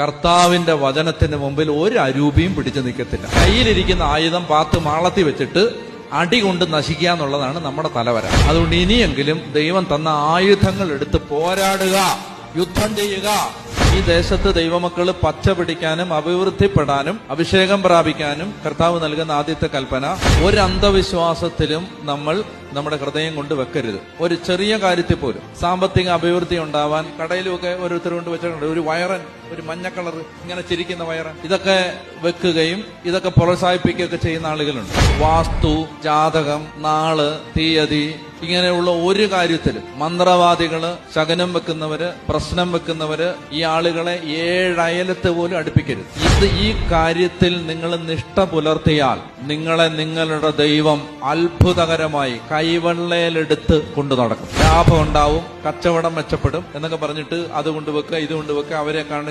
കർത്താവിന്റെ വചനത്തിന് മുമ്പിൽ ഒരു അരൂപിയും പിടിച്ചു നിൽക്കത്തില്ല. കയ്യിലിരിക്കുന്ന ആയുധം പാത്ത് മാളത്തി വെച്ചിട്ട് അടി കൊണ്ട് നശിക്കുക എന്നുള്ളതാണ് നമ്മുടെ തലവര. അതുകൊണ്ട് ഇനിയെങ്കിലും ദൈവം തന്ന ആയുധങ്ങൾ എടുത്ത് പോരാടുക യുദ്ധം ചെയ്യുക. ഈ ദേശത്ത് ദൈവമക്കൾ പച്ച പിടിക്കാനും അഭിവൃദ്ധിപ്പെടാനും അഭിഷേകം പ്രാപിക്കാനും കർത്താവ് നൽകുന്ന ആദ്യത്തെ കൽപ്പന ഒരു അന്ധവിശ്വാസത്തിലും നമ്മൾ നമ്മുടെ ഹൃദയം കൊണ്ട് വെക്കരുത്. ഒരു ചെറിയ കാര്യത്തിൽ പോലും. സാമ്പത്തിക അഭിവൃദ്ധി ഉണ്ടാവാൻ കടയിലുമൊക്കെ ഓരോരുത്തർ കൊണ്ട് വെച്ചിട്ടുണ്ട്. ഒരു വയറൻ ഒരു മഞ്ഞ കളർ ഇങ്ങനെ ചിരിക്കുന്ന വയറൻ. ഇതൊക്കെ വെക്കുകയും ഇതൊക്കെ പ്രോത്സാഹിപ്പിക്കുകയൊക്കെ ചെയ്യുന്ന ആളുകളുണ്ട്. വാസ്തു ജാതകം നാൾ തീയതി ഇങ്ങനെയുള്ള ഒരു കാര്യത്തിൽ മന്ത്രവാദികൾ ശകനം വെക്കുന്നവര് പ്രശ്നം വെക്കുന്നവര് ഈ ആളുകളെ ഏഴയലത്ത് പോലും അടുപ്പിക്കരുത്. ഇത് ഈ കാര്യത്തിൽ നിങ്ങൾ നിഷ്ഠ പുലർത്തിയാൽ നിങ്ങളെ നിങ്ങളുടെ ദൈവം അത്ഭുതകരമായി കൈവെള്ളയിലെടുത്ത് കൊണ്ടു നടക്കും. ലാഭം ഉണ്ടാവും കച്ചവടം മെച്ചപ്പെടും എന്നൊക്കെ പറഞ്ഞിട്ട് അത് കൊണ്ടുവെക്കുക ഇത് കൊണ്ടുവെക്കുക അവരെ കാണുക